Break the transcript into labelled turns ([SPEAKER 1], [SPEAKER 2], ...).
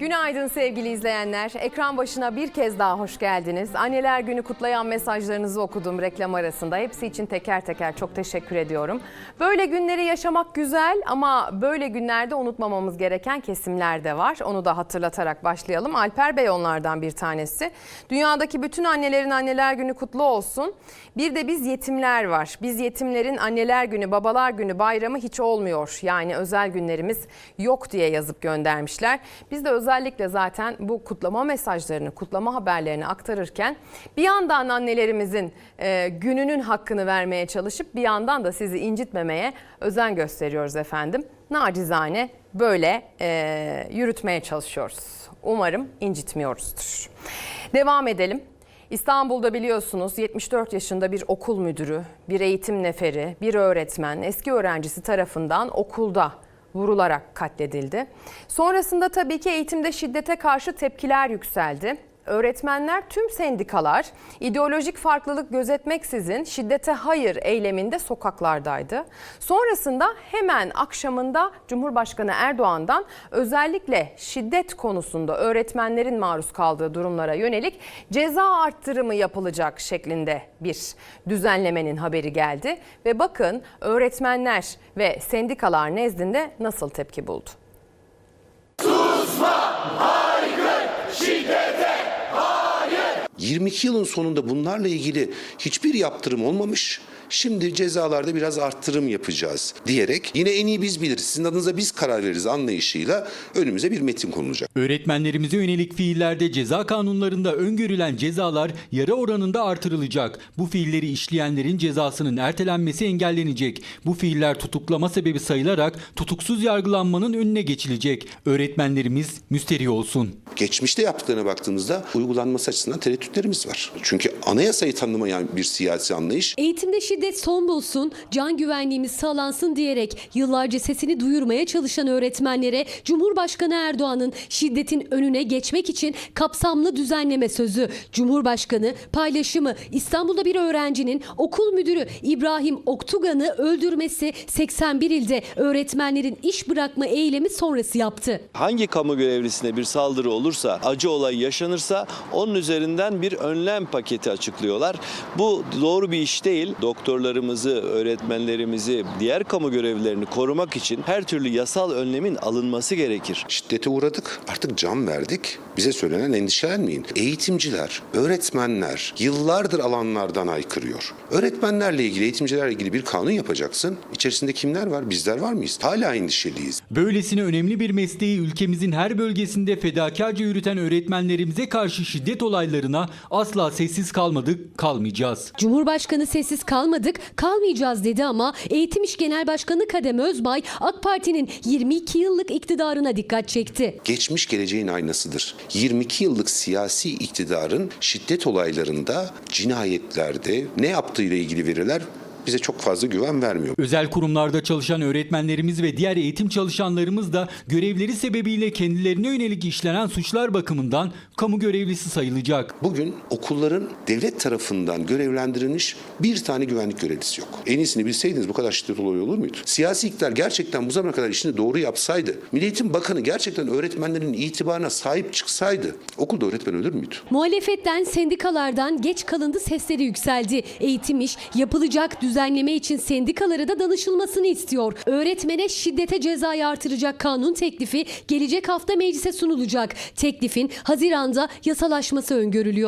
[SPEAKER 1] Günaydın sevgili izleyenler. Ekran başına bir kez daha hoş geldiniz. Anneler Günü kutlayan mesajlarınızı okudum reklam arasında. Hepsi için teker teker çok teşekkür ediyorum. Böyle günleri yaşamak güzel ama böyle günlerde unutmamamız gereken kesimler de var. Onu da hatırlatarak başlayalım. Alper Bey onlardan bir tanesi. Dünyadaki bütün annelerin Anneler Günü kutlu olsun. Bir de biz yetimler var. Biz yetimlerin Anneler Günü, Babalar Günü bayramı hiç olmuyor. Yani özel günlerimiz yok diye yazıp göndermişler. Biz de özellikle zaten bu kutlama mesajlarını, kutlama haberlerini aktarırken bir yandan annelerimizin e, gününün hakkını vermeye çalışıp bir yandan da sizi incitmemeye özen gösteriyoruz efendim. Nacizane böyle e, yürütmeye çalışıyoruz. Umarım incitmiyoruzdur. Devam edelim. İstanbul'da biliyorsunuz 74 yaşında bir okul müdürü, bir eğitim neferi, bir öğretmen, eski öğrencisi tarafından okulda vurularak katledildi. Sonrasında tabii ki eğitimde şiddete karşı tepkiler yükseldi. Öğretmenler tüm sendikalar ideolojik farklılık gözetmeksizin şiddete hayır eyleminde sokaklardaydı. Sonrasında hemen akşamında Cumhurbaşkanı Erdoğan'dan özellikle şiddet konusunda öğretmenlerin maruz kaldığı durumlara yönelik ceza arttırımı yapılacak şeklinde bir düzenlemenin haberi geldi. Ve bakın öğretmenler ve sendikalar nezdinde nasıl tepki buldu?
[SPEAKER 2] 22 yılın sonunda bunlarla ilgili hiçbir yaptırım olmamış. Şimdi cezalarda biraz arttırım yapacağız diyerek yine en iyi biz biliriz. Sizin adınıza biz karar veririz anlayışıyla önümüze bir metin konulacak.
[SPEAKER 3] Öğretmenlerimize yönelik fiillerde ceza kanunlarında öngörülen cezalar yarı oranında artırılacak. Bu fiilleri işleyenlerin cezasının ertelenmesi engellenecek. Bu fiiller tutuklama sebebi sayılarak tutuksuz yargılanmanın önüne geçilecek. Öğretmenlerimiz müsterih olsun.
[SPEAKER 2] Geçmişte yaptıklarına baktığımızda uygulanması açısından tereddütlerimiz var. Çünkü anayasayı tanımayan bir siyasi anlayış
[SPEAKER 4] Eğitimde şiddet son bulsun, can güvenliğimiz sağlansın diyerek yıllarca sesini duyurmaya çalışan öğretmenlere Cumhurbaşkanı Erdoğan'ın şiddetin önüne geçmek için kapsamlı düzenleme sözü. Cumhurbaşkanı paylaşımı İstanbul'da bir öğrencinin okul müdürü İbrahim Oktugan'ı öldürmesi 81 ilde öğretmenlerin iş bırakma eylemi sonrası yaptı.
[SPEAKER 5] hangi kamu görevlisine bir saldırı olursa, acı olay yaşanırsa onun üzerinden bir önlem paketi açıklıyorlar. Bu doğru bir iş değil. Doktorlarımızı, öğretmenlerimizi, diğer kamu görevlilerini korumak için her türlü yasal önlemin alınması gerekir.
[SPEAKER 2] şiddete uğradık. Artık can verdik. Bize söylenen endişelenmeyin. Eğitimciler, öğretmenler yıllardır alanlardan aykırıyor. Öğretmenlerle ilgili, eğitimcilerle ilgili bir kanun yapacaksın. İçerisinde kimler var? Bizler var mıyız? Hala endişeliyiz.
[SPEAKER 3] Böylesine önemli bir mesleği ülkemizin her bölgesinde fedakarca yürüten öğretmenlerimize karşı şiddet olaylarına asla sessiz kalmadık, kalmayacağız.
[SPEAKER 4] Cumhurbaşkanı sessiz kalmadık, kalmayacağız dedi ama Eğitim İş Genel Başkanı Kadem Özbay AK Parti'nin 22 yıllık iktidarına dikkat çekti.
[SPEAKER 2] Geçmiş geleceğin aynasıdır. 22 yıllık siyasi iktidarın şiddet olaylarında, cinayetlerde ne yaptığıyla ilgili veriler bize çok fazla güven vermiyor.
[SPEAKER 3] Özel kurumlarda çalışan öğretmenlerimiz ve diğer eğitim çalışanlarımız da görevleri sebebiyle kendilerine yönelik işlenen suçlar bakımından kamu görevlisi sayılacak.
[SPEAKER 2] Bugün okulların devlet tarafından görevlendirilmiş bir tane güvenlik görevlisi yok. En iyisini bilseydiniz bu kadar şiddet olayı olur muydu? Siyasi iktidar gerçekten bu zamana kadar işini doğru yapsaydı, Milli Eğitim Bakanı gerçekten öğretmenlerin itibarına sahip çıksaydı okulda öğretmen ölür müydü?
[SPEAKER 4] Muhalefetten, sendikalardan geç kalındı sesleri yükseldi. Eğitim iş yapılacak düzenleme için sendikalara da danışılmasını istiyor. Öğretmene şiddete cezayı artıracak kanun teklifi gelecek hafta meclise sunulacak. Teklifin Haziran'da yasalaşması öngörülüyor.